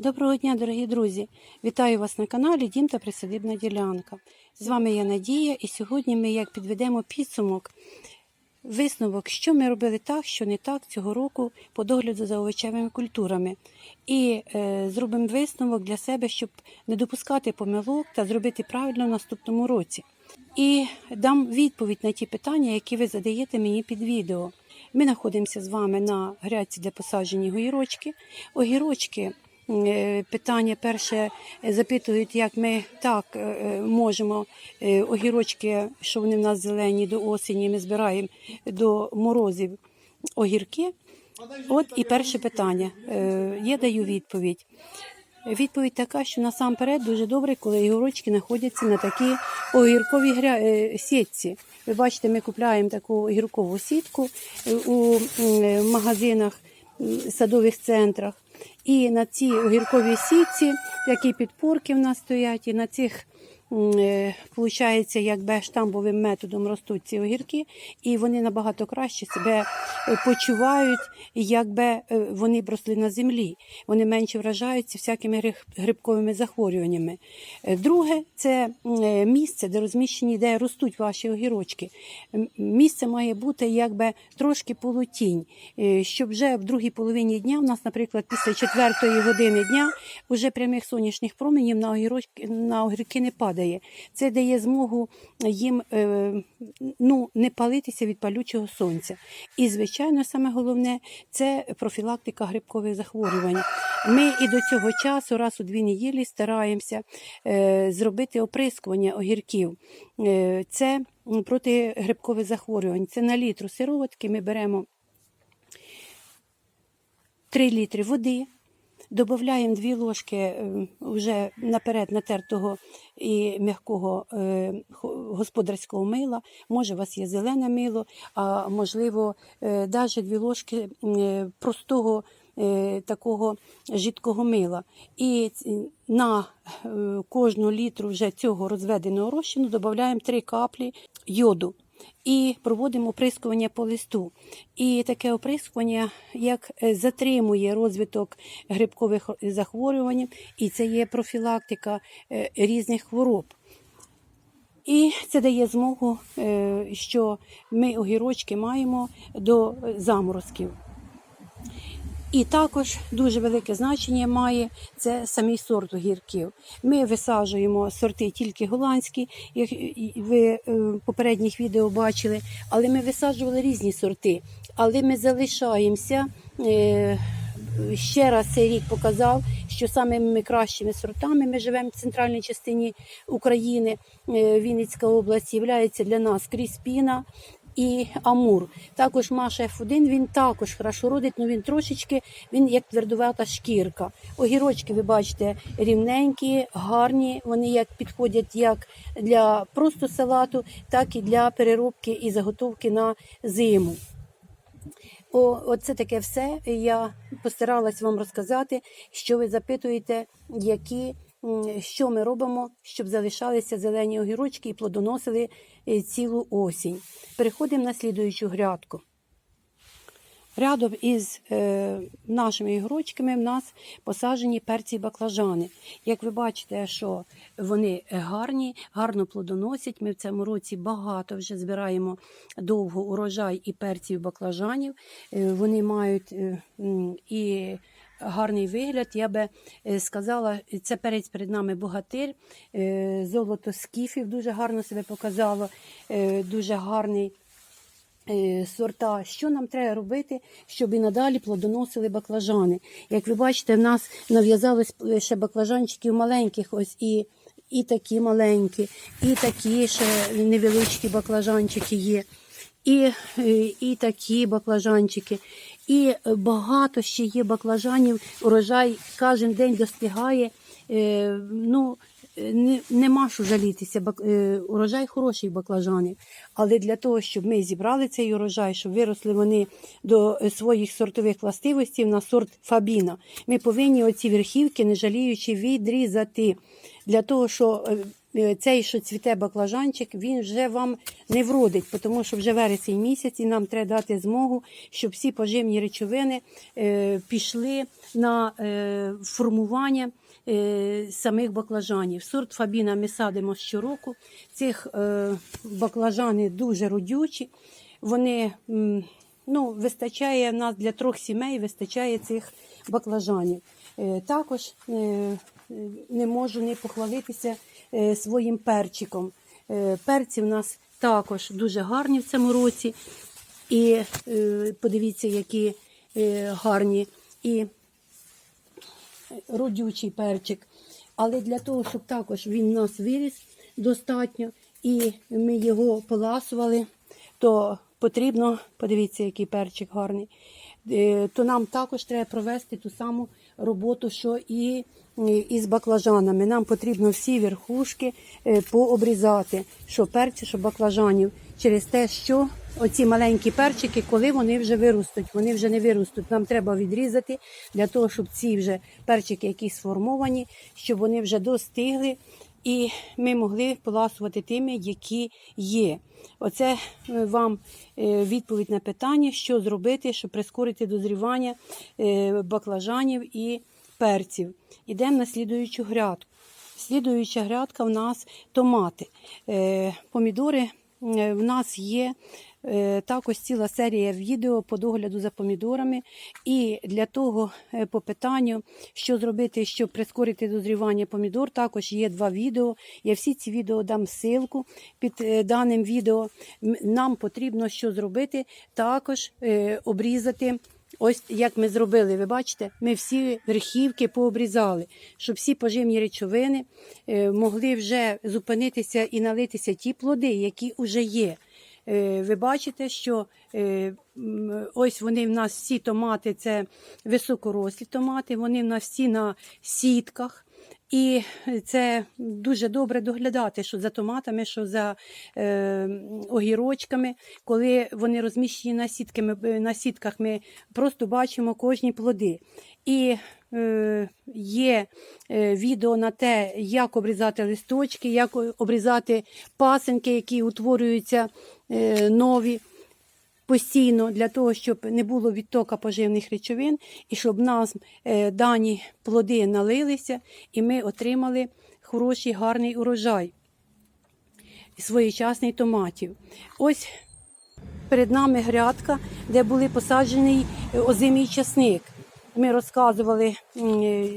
Доброго дня, дорогі друзі! Вітаю вас на каналі Дім та Присадибна ділянка. З вами я Надія, і сьогодні ми як підведемо підсумок, висновок, що ми робили так, що не так цього року по догляду за овочевими культурами. І е, зробимо висновок для себе, щоб не допускати помилок та зробити правильно в наступному році. І дам відповідь на ті питання, які ви задаєте мені під відео. Ми знаходимося з вами на грядці для посаджені огірочки. Огірочки Питання перше е, запитують, як ми так е, е, можемо е, огірочки, що вони в нас зелені до осені, ми збираємо до морозів огірки. От і перше питання. Е, Я даю відповідь. Відповідь така, що насамперед дуже добре, коли огірочки знаходяться на такій огірковій е, сітці. Ви бачите, ми купуємо таку огіркову сітку е, у магазинах, садових центрах. І на цій огірковій сітці, такі підпорки в нас стоять, і на цих Получається, якби штамбовим методом ростуть ці огірки, і вони набагато краще себе е, почувають, якби е, вони б росли на землі. Вони менше вражаються всякими грибковими захворюваннями. Е, Друге, це е, місце, де розміщені, де ростуть ваші огірочки. Місце має бути якби трошки полутінь, е, щоб вже в другій половині дня, у нас, наприклад, після четвертої години дня, вже прямих сонячних променів на огірочки на огірки не падає. Це дає змогу їм е, ну, не палитися від палючого сонця. І, звичайно, саме головне це профілактика грибкових захворювань. Ми і до цього часу, раз у дві неділі, стараємося е, зробити оприскування огірків. Е, це проти грибкових захворювань. Це на літру сироватки ми беремо 3 літри води. Додаємо 2 ложки е, вже наперед натертого і м'якого е, господарського мила. Може, у вас є зелене мило, а можливо, навіть 2 ложки е, простого е, такого жидкого мила. І на е, кожну літру вже цього розведеного розчину додаємо 3 каплі йоду. І проводимо оприскування по листу. І таке оприскування як е, затримує розвиток грибкових захворювань, і це є профілактика е, різних хвороб. І це дає змогу, е, що ми огірочки маємо до е, заморозків. І також дуже велике значення має це самий сорт огірків. Ми висаджуємо сорти тільки голландські, як ви е, в попередніх відео бачили, але ми висаджували різні сорти. Але ми залишаємося. е, Ще раз цей рік показав, що самими кращими сортами ми живемо в центральній частині України, е, Вінницька область, є для нас Кріспіна, і Амур. Також Маша F1, він також хорошо родить, але він трошечки, він як твердувата шкірка. Огірочки, ви бачите, рівненькі, гарні. Вони як підходять як для просто салату, так і для переробки і заготовки на зиму. О, оце таке все. Я постаралась вам розказати, що ви запитуєте, які, що ми робимо, щоб залишалися зелені огірочки і плодоносили е, цілу осінь. Переходимо на слідуючу грядку. Рядом із е, нашими ігрочками в нас посаджені перці баклажани. Як ви бачите, що вони гарні, гарно плодоносять. Ми в цьому році багато вже збираємо довго урожай і перців, баклажанів. Е, вони мають е, і гарний вигляд. Я би е, сказала, це перець перед нами богатир, е, золото скіфів дуже гарно себе показало, е, дуже гарний сорта, що нам треба робити, щоб і надалі плодоносили баклажани. Як ви бачите, в нас нав'язались ще баклажанчиків маленьких, ось і, і такі маленькі, і такі ще невеличкі баклажанчики є. І, і такі баклажанчики, і багато ще є баклажанів. Урожай кожен день достигає. Е, ну, не, нема що жалітися. Бак, е, урожай хороший баклажани. Але для того, щоб ми зібрали цей урожай, щоб виросли вони до е, своїх сортових властивостей на сорт Фабіна, ми повинні оці верхівки, не жаліючи, відрізати. Для того, що е, е, цей, що цвіте баклажанчик, він вже вам не вродить, тому що вже вересень місяць і нам треба дати змогу, щоб всі поживні речовини е, пішли на е, формування е, самих баклажанів. Сорт Фабіна ми садимо щороку. Цих е, баклажани дуже родючі. Вони ну, вистачає нас для трьох сімей, вистачає цих баклажанів. Е, також е, е, не можу не похвалитися е, своїм перчиком. Е, перці в нас також дуже гарні в цьому році. І е, подивіться, які е, гарні. І родючий перчик. Але для того, щоб також він у нас виріс достатньо, і ми його поласували, то потрібно, подивіться, який перчик гарний, е, то нам також треба провести ту саму роботу, що і із баклажанами. Нам потрібно всі верхушки е, пообрізати, що перці, що баклажанів, через те, що оці маленькі перчики, коли вони вже виростуть, вони вже не виростуть. Нам треба відрізати для того, щоб ці вже перчики, які сформовані, щоб вони вже достигли. І ми могли поласувати тими, які є. Оце е, вам е, відповідь на питання, що зробити, щоб прискорити дозрівання е, баклажанів і перців. Ідемо на слідуючу грядку. Слідуюча грядка в нас томати. Помідори в нас є також ціла серія відео по догляду за помідорами. І для того е, по питанню, що зробити, щоб прискорити дозрівання помідор, також є два відео. Я всі ці відео дам ссылку під е, даним відео. Нам потрібно що зробити, також е, обрізати. Ось як ми зробили, ви бачите, ми всі верхівки пообрізали, щоб всі поживні речовини е, могли вже зупинитися і налитися ті плоди, які вже є. Е, Ви бачите, що е, ось вони в нас всі томати, це високорослі томати, вони в нас всі на сітках. І це дуже добре доглядати, що за томатами, що за е, огірочками, коли вони розміщені на, сітками, на сітках, ми просто бачимо кожні плоди. І е, є е, відео на те, як обрізати листочки, як обрізати пасенки, які утворюються нові постійно для того, щоб не було відтока поживних речовин, і щоб нас е, дані плоди налилися, і ми отримали хороший гарний урожай своєчасний томатів. Ось перед нами грядка, де були посаджений е, озимий часник. Ми розказували, е,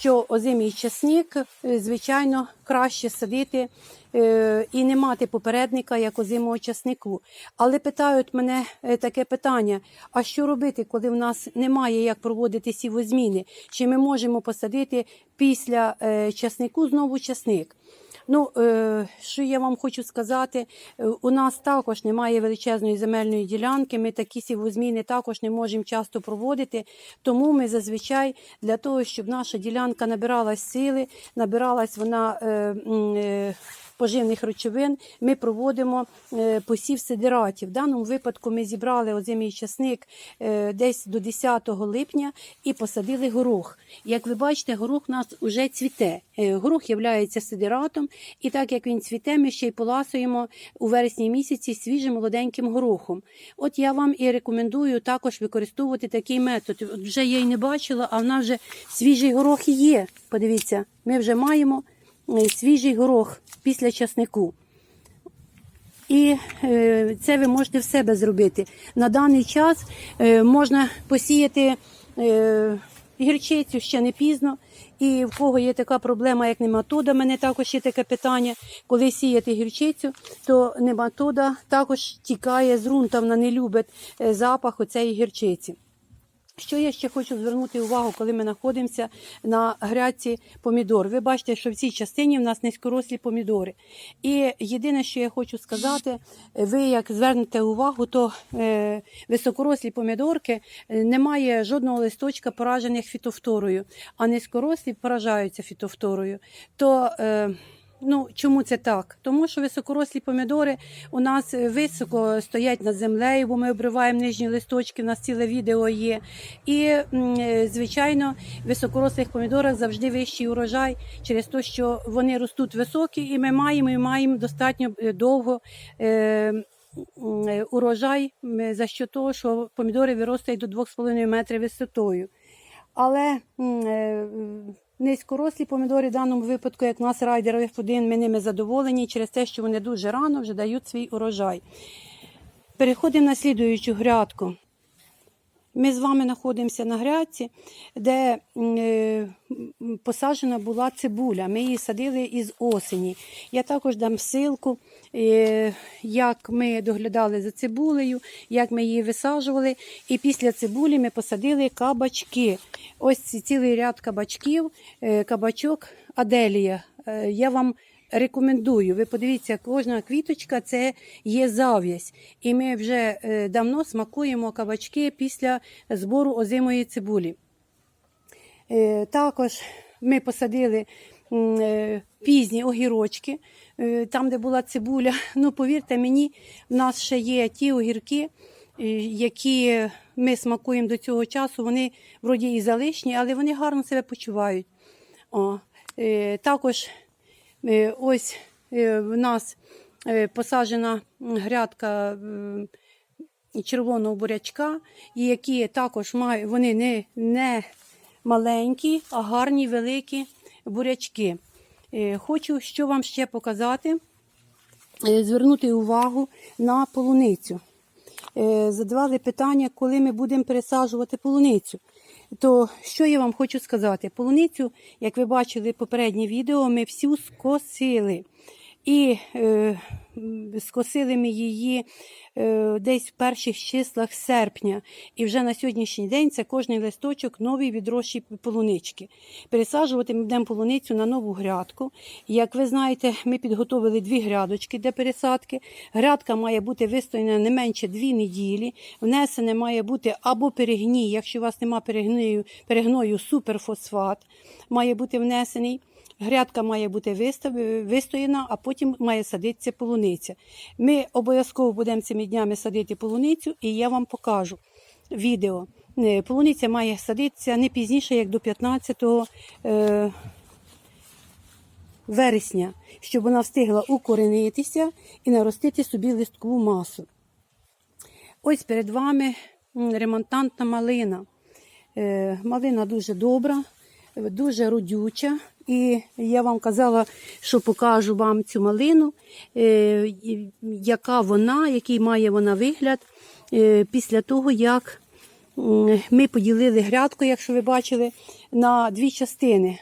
що озимий часник, е, звичайно, краще садити е, і не мати попередника як озимого часнику. Але питають мене е, таке питання: а що робити, коли в нас немає як проводити сівозміни? Чи ми можемо посадити після часнику знову часник? Ну, е, що я вам хочу сказати, е, у нас також немає величезної земельної ділянки, ми такі сівозміни також не можемо часто проводити, тому ми зазвичай для того, щоб наша ділянка набиралась сили, набиралась вона е, поживних речовин, ми проводимо е, посів сидератів. В даному випадку ми зібрали озимий часник е, десь до 10 липня і посадили горох. Як ви бачите, горох у нас вже цвіте. Е, Горох є сидератом, і так як він цвіте, ми ще й поласуємо у вересні місяці свіжим молоденьким горохом. От я вам і рекомендую також використовувати такий метод. От вже я й не бачила, а в нас вже свіжий горох і є. Подивіться, ми вже маємо свіжий горох після часнику. І е, це ви можете в себе зробити. На даний час е, можна посіяти е, гірчицю ще не пізно. І в кого є така проблема, як нематода, мене також є таке питання. Коли сіяти гірчицю, то нематода також тікає з ґрунта, вона не любить е, запах оцеї гірчиці. Що я ще хочу звернути увагу, коли ми знаходимося на грядці помідор. Ви бачите, що в цій частині в нас низькорослі помідори. І єдине, що я хочу сказати, ви як звернете увагу, то е, високорослі помідорки е, немає жодного листочка поражених фітофторою, а низькорослі поражаються фітофторою. То е, Ну, чому це так? Тому що високорослі помідори у нас е, високо стоять над землею, бо ми обриваємо нижні листочки, у нас ціле відео є. І, е, звичайно, в високорослих помідорах завжди вищий урожай через те, що вони ростуть високі, і ми маємо і маємо достатньо е, довго. Урожай за що того, що помідори виростають до 2,5 метрів висотою. Але низькорослі помідори в даному випадку, як у нас райдер F1, ми ними задоволені через те, що вони дуже рано вже дають свій урожай. Переходимо на слідуючу грядку. Ми з вами знаходимося на грядці, де е, посаджена була цибуля. Ми її садили із осені. Я також дам ссылку, е, як ми доглядали за цибулею, як ми її висаджували. І після цибулі ми посадили кабачки. Ось цілий ряд кабачків, е, кабачок Аделія. Я вам рекомендую. Ви подивіться, кожна квіточка це є зав'язь. І ми вже е, давно смакуємо кабачки після збору озимої цибулі. Е, Також ми посадили е, пізні огірочки, там, де була цибуля. Ну, повірте мені, в нас ще є ті огірки, які ми смакуємо до цього часу. Вони вроді і залишні, але вони гарно себе почувають. О, також ось е, в нас е, посаджена грядка червоного бурячка, які також мають, вони не, не маленькі, а гарні великі бурячки. Е, Хочу що вам ще показати, е, звернути увагу на полуницю. Е, Задавали питання, коли ми будемо пересаджувати полуницю. То що я вам хочу сказати? Полуницю, як ви бачили попереднє відео, ми всю скосили. І е, скосили ми її е, десь в перших числах серпня. І вже на сьогоднішній день це кожний листочок новий відрощі полунички. Пересаджувати ми будемо полуницю на нову грядку. Як ви знаєте, ми підготовили дві грядочки для пересадки. Грядка має бути вистояна не менше дві неділі. Внесене має бути або перегній, якщо у вас немає перегною, перегною суперфосфат, має бути внесений. Грядка має бути вистояна, а потім має садитися полуниця. Ми обов'язково будемо цими днями садити полуницю, і я вам покажу відео. Е, Полуниця має садитися не пізніше, як до 15 е, вересня, щоб вона встигла укоренитися і наростити собі листкову масу. Ось перед вами ремонтантна малина. Е, Малина дуже добра, дуже родюча. І я вам казала, що покажу вам цю малину, е, яка вона, який має вона вигляд е, після того, як ми поділили грядку, якщо ви бачили, на дві частини.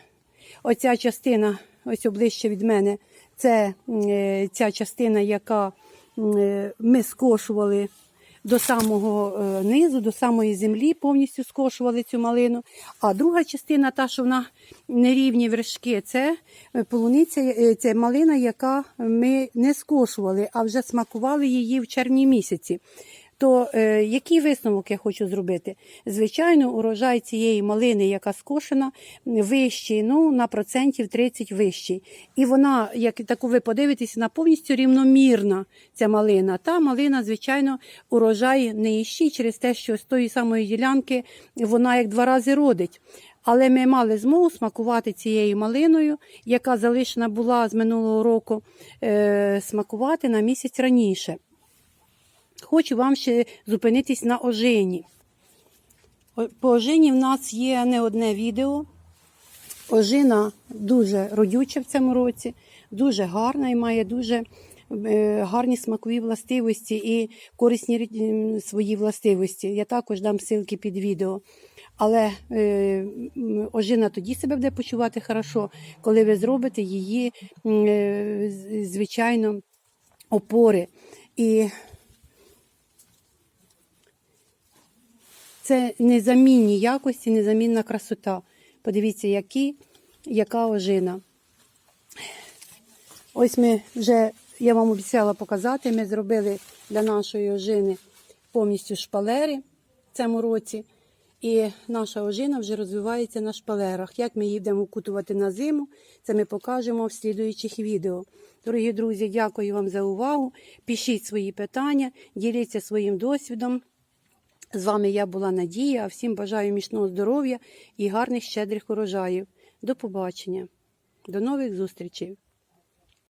Оця частина, ось оближче від мене, це е, ця частина, яка ми скошували до самого е, низу, до самої землі, повністю скошували цю малину. А друга частина, та, що вона нерівні вершки, це е, полуниця, е, це малина, яка ми не скошували, а вже смакували її в червні місяці. То е, який висновок я хочу зробити? Звичайно, урожай цієї малини, яка скошена, вищий, ну на процентів 30 вищий. І вона, як таку ви подивитеся, вона повністю рівномірна ця малина. Та малина, звичайно, урожай нижчий через те, що з тої самої ділянки вона як два рази родить. Але ми мали змогу смакувати цією малиною, яка залишена була з минулого року, е, смакувати на місяць раніше. Хочу вам ще зупинитись на ожині. По ожині в нас є не одне відео. Ожина дуже родюча в цьому році, дуже гарна і має дуже е, гарні смакові властивості і корисні свої властивості. Я також дам ссылки під відео. Але е, ожина тоді себе буде почувати хорошо, коли ви зробите її, е, звичайно, опори. І Це незамінні якості, незамінна красота. Подивіться, які, яка ожина. Ось ми вже, я вам обіцяла показати, ми зробили для нашої ожини повністю шпалери в цьому році. І наша ожина вже розвивається на шпалерах. Як ми її будемо укутувати на зиму, це ми покажемо в слідуючих відео. Дорогі друзі, дякую вам за увагу. Пишіть свої питання, діліться своїм досвідом. З вами я була Надія. а Всім бажаю міцного здоров'я і гарних щедрих урожаїв. До побачення. До нових зустрічей!